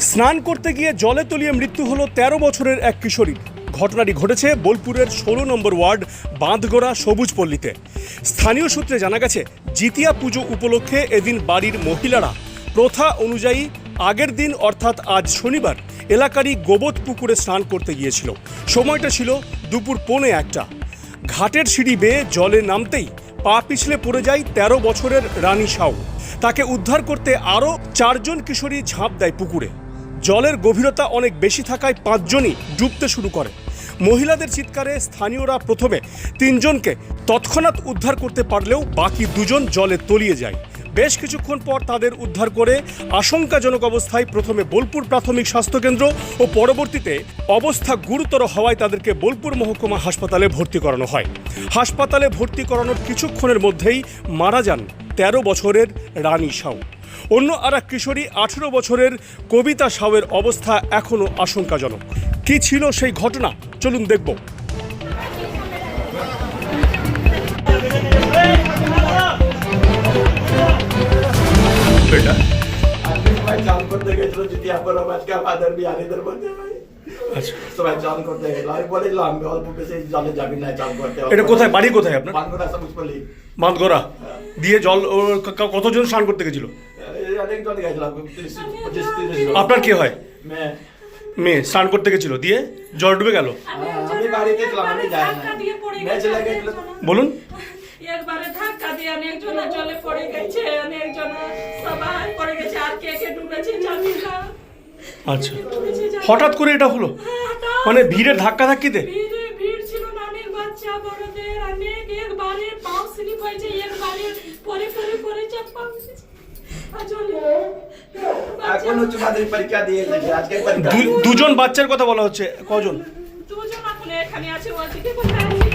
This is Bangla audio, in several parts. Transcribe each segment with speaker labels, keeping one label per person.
Speaker 1: স্নান করতে গিয়ে জলে তলিয়ে মৃত্যু হলো ১৩ বছরের এক কিশোরী। ঘটনাটি ঘটেছে বোলপুরের ষোলো নম্বর ওয়ার্ড বাঁধগোড়া সবুজ পল্লীতে স্থানীয় সূত্রে জানা গেছে, জিতিয়া পুজো উপলক্ষে এদিন বাড়ির মহিলারা প্রথা অনুযায়ী আগের দিন অর্থাৎ আজ শনিবার এলাকারই গোবত পুকুরে স্নান করতে গিয়েছিল। সময়টা ছিল দুপুর পৌনে একটা। ঘাটের সিঁড়ি বেয়ে জলে নামতেই পা পিছলে পড়ে যায় ১৩ বছরের রানী সাউ। তাকে উদ্ধার করতে আরও চারজন কিশোরী ঝাঁপ দেয় পুকুরে। জলের গভীরতা অনেক বেশি থাকায় পাঁচজনই ডুবতে শুরু করে। মহিলাদের চিৎকারে স্থানীয়রা প্রথমে তিনজনকে তৎক্ষণাৎ উদ্ধার করতে পারলেও বাকি দুজন জলে তলিয়ে যায়। বেশ কিছুক্ষণ পর তাদের উদ্ধার করে আশঙ্কাজনক অবস্থায় প্রথমে বোলপুর প্রাথমিক স্বাস্থ্যকেন্দ্র ও পরবর্তীতে অবস্থা গুরুতর হওয়ায় তাদেরকে বোলপুর মহকুমা হাসপাতালে ভর্তি করানো হয়। হাসপাতালে ভর্তি করানোর কিছুক্ষণের মধ্যেই মারা যান তেরো বছরের রানী সাউ। অন্য আর এক কিশোরী আঠেরো বছরের কবিতা সাউয়ের অবস্থা এখনও আশঙ্কাজনক। কি ছিল সেই ঘটনা? চলুন দেখব। আচ্ছা।
Speaker 2: সবাই চান করতে আমি বলেছিলাম আমি অল্প বেশি জলে যাবি না চান করতে
Speaker 1: এটা কোথায়? বাড়ি কোথায় আপনার?
Speaker 2: বাংলা সবুজ পল্লী।
Speaker 1: মাতগড়া দিয়ে জল কতজন স্নান করতে গেছিল?
Speaker 2: অনেক জলে।
Speaker 1: আপনার কি হয়?
Speaker 2: মেয়ে।
Speaker 1: স্নান করতে গেছিল দিয়ে জল ডুবে গেল?
Speaker 2: আমি বাড়িতে ছিলাম আমি যাই না গেছিল।
Speaker 1: বলুন।
Speaker 3: একবারে ধাক্কা দিয়ে অনেকজন জলে পড়ে গেছে অনেকজন সবাই পড়ে গেছে। আর কে কে ডুবেছে জানি না।
Speaker 1: আচ্ছা। হঠাৎ করে এটা হলো? মানে ভিড়ের ধাক্কা ধাক্কিতে
Speaker 3: ভিড়ে ভিড় ছিল নানির বাচ্চা বড়দের অনেক একবারে পাও স্লিপ হয়েছে একবারে পরে পরে পরে চাপা।
Speaker 2: এখন উচ্চ মাধ্যমিক পরীক্ষা দিয়ে আজকে
Speaker 1: দুজন বাচ্চার কথা বলা হচ্ছে। কজন?
Speaker 3: দুজন এখন এখানে আছে ওদিকে কোথায় আছে?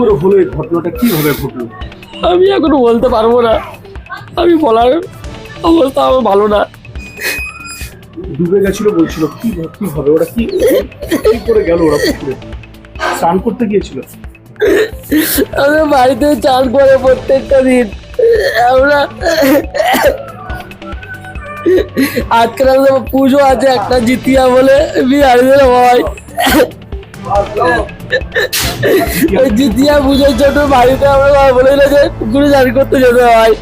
Speaker 1: করে হলো এই ঘটনাটা? কীভাবে ঘটলো?
Speaker 4: আমি এখনও বলতে পারব না। আমি বলার অবস্থা আমার ভালো না।
Speaker 1: ডুবে গেছিল বলছিল কি কি হবে? ওরা কি কি করে গেল ওরা পুকুরে? স্নান করতে গিয়েছিল?
Speaker 4: আমি বাড়িতে চান করে প্রত্যেকটা দিন। আমরা আজকাল পুজো আছে একটা জিতিয়া বলে বিহারিদের হয়। জিতিয়া পুজোর জন্য বাড়িতে আমরা বলে দিলে যে, পুকুরে চান করতে যেতে হয়।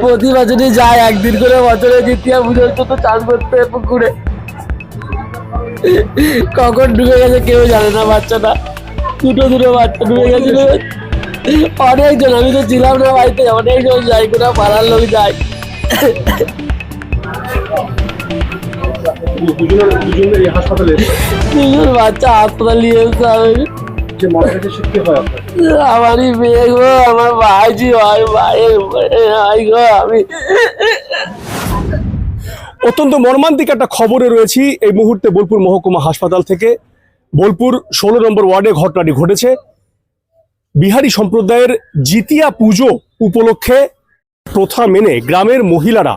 Speaker 4: প্রতি বছরই যায়, একদিন করে বছরে জিতিয়া পুজোর জন্য চান করতে পুকুরে। কখন ডুবে গেছে কেউ জানে না বাচ্চাটা। দুটো দুটো বাচ্চা ডুবে গেছিল। অনেকজন, আমি তো ছিলাম না বাড়িতে, অনেকজন যাই করে পাড়ার লোক যায়।
Speaker 1: দুজনের দুজনের হাসপাতালে
Speaker 4: দুজন বাচ্চা হাসপাতাল নিয়ে আমি
Speaker 1: যে মারা গেছে হয় আপনার?
Speaker 4: আমারই মেয়ে গো আমার ভাইজি হয় ভাইয়ের ভাই গো আমি।
Speaker 1: অত্যন্ত মর্মান্তিক একটা খবরে রয়েছি এই মুহূর্তে বোলপুর মহকুমা হাসপাতাল থেকে। বোলপুর ষোলো নম্বর ওয়ার্ডে ঘটনাটি ঘটেছে। বিহারি সম্প্রদায়ের জিতিয়া পুজো উপলক্ষে প্রথা মেনে গ্রামের মহিলারা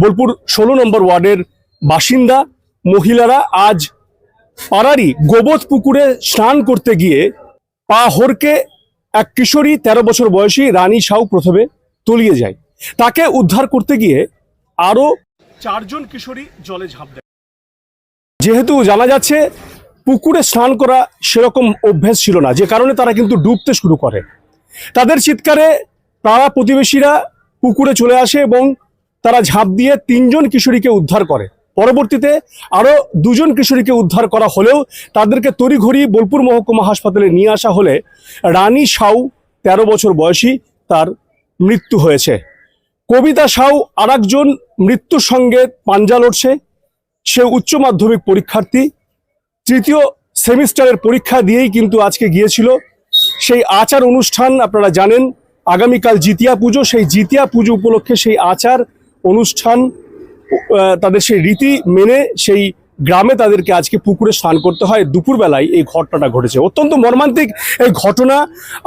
Speaker 1: বোলপুর ষোলো নম্বর ওয়ার্ডের বাসিন্দা মহিলারা আজ পাড়ারই গোবত পুকুরে স্নান করতে গিয়ে পা হরকে এক কিশোরী তেরো বছর বয়সী রানী সাউ প্রথমে তলিয়ে যায়। তাকে উদ্ধার করতে গিয়ে আরও চারজন কিশোরী জলে ঝাঁপ দেয়। যেহেতু জানা যাচ্ছে পুকুরে স্নান করা সেরকম অভ্যেস ছিল না, যে কারণে তারা কিন্তু ডুবতে শুরু করে। তাদের চিৎকারে পাড়া প্রতিবেশীরা পুকুরে চলে আসে এবং তারা ঝাঁপ দিয়ে তিনজন কিশোরীকে উদ্ধার করে। পরবর্তীতে আরও দুজন কিশোরীকে উদ্ধার করা হলেও তাদেরকে তড়িঘড়ি বোলপুর মহকুমা হাসপাতালে নিয়ে আসা হলে রানী সাউ তেরো বছর বয়সী তার মৃত্যু হয়েছে। কবিতা সাউ আরেকজন মৃত্যুর সঙ্গে পাঞ্জা লড়ছে। সে উচ্চ মাধ্যমিক পরীক্ষার্থী। তৃতীয় সেমিস্টারের পরীক্ষা দিয়েই কিন্তু আজকে গিয়েছিল। সেই আচার অনুষ্ঠান আপনারা জানেন, আগামীকাল জিতিয়া পুজো। সেই জিতিয়া পুজো উপলক্ষে সেই আচার অনুষ্ঠান তাদের সেই রীতি মেনে সেই গ্রামে তাদেরকে আজকে পুকুরে স্নান করতে হয়। দুপুরবেলায় এই ঘটনাটা ঘটেছে। অত্যন্ত মর্মান্তিক এই ঘটনা।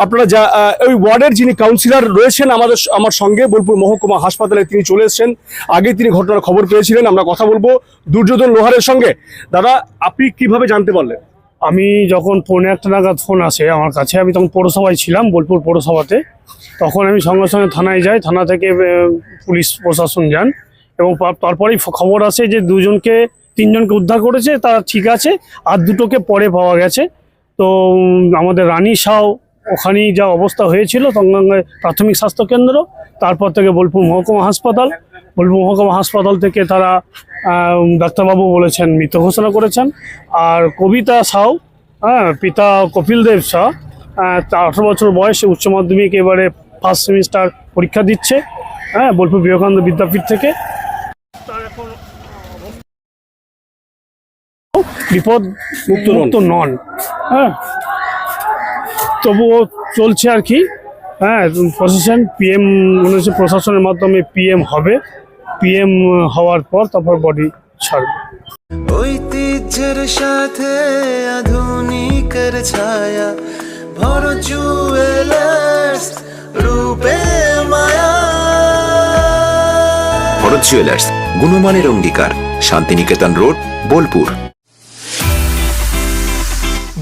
Speaker 1: আপনারা যা ওই ওয়ার্ডের যিনি কাউন্সিলর রয়েছেন আমাদের আমার সঙ্গে, বোলপুর মহকুমা হাসপাতালে তিনি চলে এসেছেন। আগে তিনি ঘটনার খবর পেয়েছিলেন, আমরা কথা বলব দুর্যোধন লোহারের সঙ্গে। দাদা, আপনি কীভাবে জানতে পারলেন?
Speaker 5: আমি যখন পৌনে একটা নাগাদ ফোন আসে আমার কাছে, আমি তখন পৌরসভায় ছিলাম, বোলপুর পৌরসভাতে। তখন আমি সঙ্গে সঙ্গে থানায় যাই, থানা থেকে পুলিশ প্রশাসন যান। এবং তারপরেই খবর আসে যে দুজনকে, তিনজনকে উদ্ধার করেছে, তারা ঠিক আছে, আর দুটোকে পরে পাওয়া গেছে। তো আমাদের রানী সাউ ওখানেই যা অবস্থা হয়েছিল তঙ্গাঙ্গায় প্রাথমিক স্বাস্থ্য কেন্দ্র তারপর থেকে বোলপুর মহকুমা হাসপাতাল। বোলপুর মহকুমা হাসপাতাল থেকে তারা ডাক্তারবাবু বলেছেন, মৃত ঘোষণা করেছেন। আর কবিতা সাউ হ্যাঁ পিতা কপিল দেব শাহ আঠারো বছর বয়সে উচ্চ মাধ্যমিক এবারে ফার্স্ট সেমিস্টার পরীক্ষা দিচ্ছে হ্যাঁ বোলপুর বিবেকানন্দ বিদ্যাপীঠ থেকে তার এখন বিপদ মুক্ত নন। হ্যাঁ। তবুও চলছে আর কি। হ্যাঁ প্রশাসন পিএম মনে হচ্ছে প্রশাসনের মাধ্যমে পিএম হবে। পিএম হওয়ার পর তারপর বডি ছাড়বে।
Speaker 6: ঐতিহ্যের সাথে আধুনিকের ছায়া ভর জুয়েলার্স রূপে মায়া।
Speaker 7: ভরত জুয়েলার্স গুণমানের অঙ্গীকার শান্তিনিকেতন রোড বোলপুর।